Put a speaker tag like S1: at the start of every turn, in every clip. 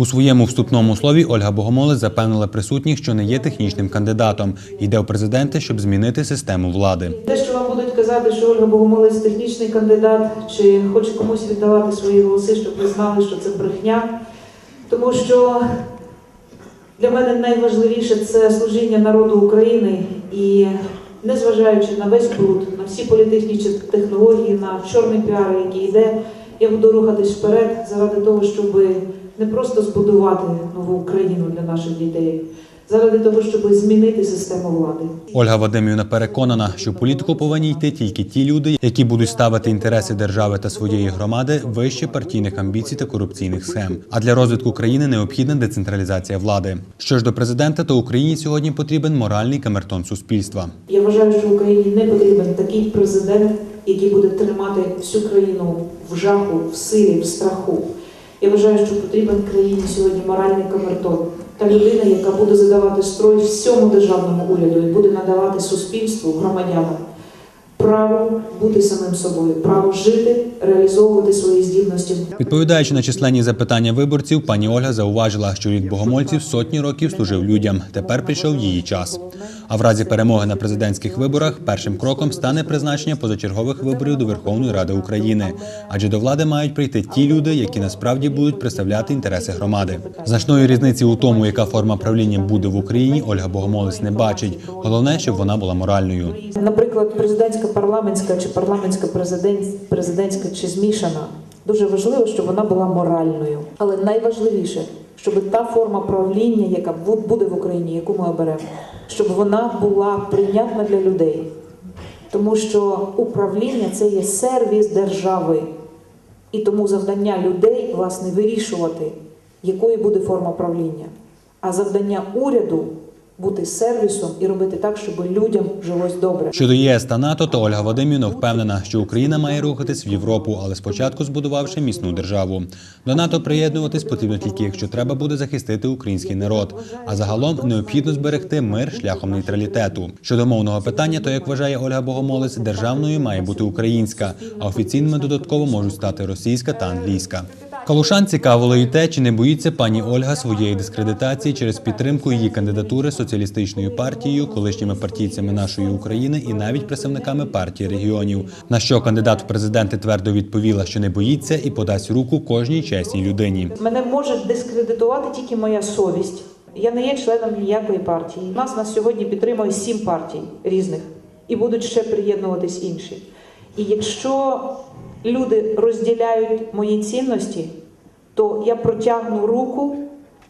S1: У своєму вступному слові Ольга Богомолець запевнила присутніх, що не є технічним кандидатом. Йде у президенти, щоб змінити систему влади.
S2: Те, що вам будуть казати, що Ольга Богомолець технічний кандидат, чи хоче комусь віддавати свої голоси, щоб ви знали, що це брехня. Тому що для мене найважливіше це служіння народу України і незважаючи на весь бруд, на всі політичні технології, на чорний піар, який йде, я буду рухатись вперед заради того, щоб не просто збудувати нову Україну для наших дітей, заради того, щоб змінити систему влади.
S1: Ольга Вадимівна переконана, що політику повинні йти тільки ті люди, які будуть ставити інтереси держави та своєї громади вище партійних амбіцій та корупційних схем. А для розвитку країни необхідна децентралізація влади. Що ж до президента, то Україні сьогодні потрібен моральний камертон суспільства.
S2: Я вважаю, що Україні не потрібен такий президент, який буде тримати всю країну в жаху, в силі, в страху. Я вважаю, що потрібен країні сьогодні моральний камертон. Та людина, яка буде задавати строй всьому державному уряду і буде надавати суспільству, громадянам право бути самим собою, право жити, реалізовувати свої здібності.
S1: Відповідаючи на численні запитання виборців, пані Ольга зауважила, що рід богомольців сотні років служив людям. Тепер прийшов її час. А в разі перемоги на президентських виборах першим кроком стане призначення позачергових виборів до Верховної Ради України. Адже до влади мають прийти ті люди, які насправді будуть представляти інтереси громади. Значної різниці у тому, яка форма правління буде в Україні, Ольга Богомолець не бачить. Головне, щоб вона була моральною.
S2: Наприклад, президентська парламентська чи парламентська президентська чи змішана. Дуже важливо, щоб вона була моральною. Але найважливіше, щоб та форма правління, яка буде в Україні, яку ми оберемо, щоб вона була прийнятна для людей. Тому що управління це є сервіс держави. І тому завдання людей, власне, вирішувати, якою буде форма правління. А завдання уряду бути сервісом і робити так, щоб людям жилось добре.
S1: Щодо ЄС та НАТО, то Ольга Вадимівна впевнена, що Україна має рухатись в Європу, але спочатку збудувавши міцну державу. До НАТО приєднуватись потрібно тільки, якщо треба буде захистити український народ. А загалом необхідно зберегти мир шляхом нейтралітету. Щодо мовного питання, то як вважає Ольга Богомолець, державною має бути українська, а офіційними додатково можуть стати російська та англійська. Калушан цікавило і те, чи не боїться пані Ольга своєї дискредитації через підтримку її кандидатури соціалістичною партією, колишніми партійцями нашої України і навіть представниками партії регіонів. На що кандидат в президенти твердо відповіла, що не боїться і подасть руку кожній чесній людині.
S2: Мене може дискредитувати тільки моя совість. Я не є членом ніякої партії. Нас на сьогодні підтримує сім партій різних, і будуть ще приєднуватись інші. І якщо люди розділяють мої цінності, то я протягну руку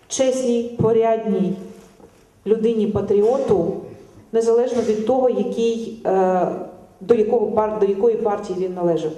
S2: чесній, порядній людині патріоту, незалежно від того, який, е, до, якого до якої партії він належав.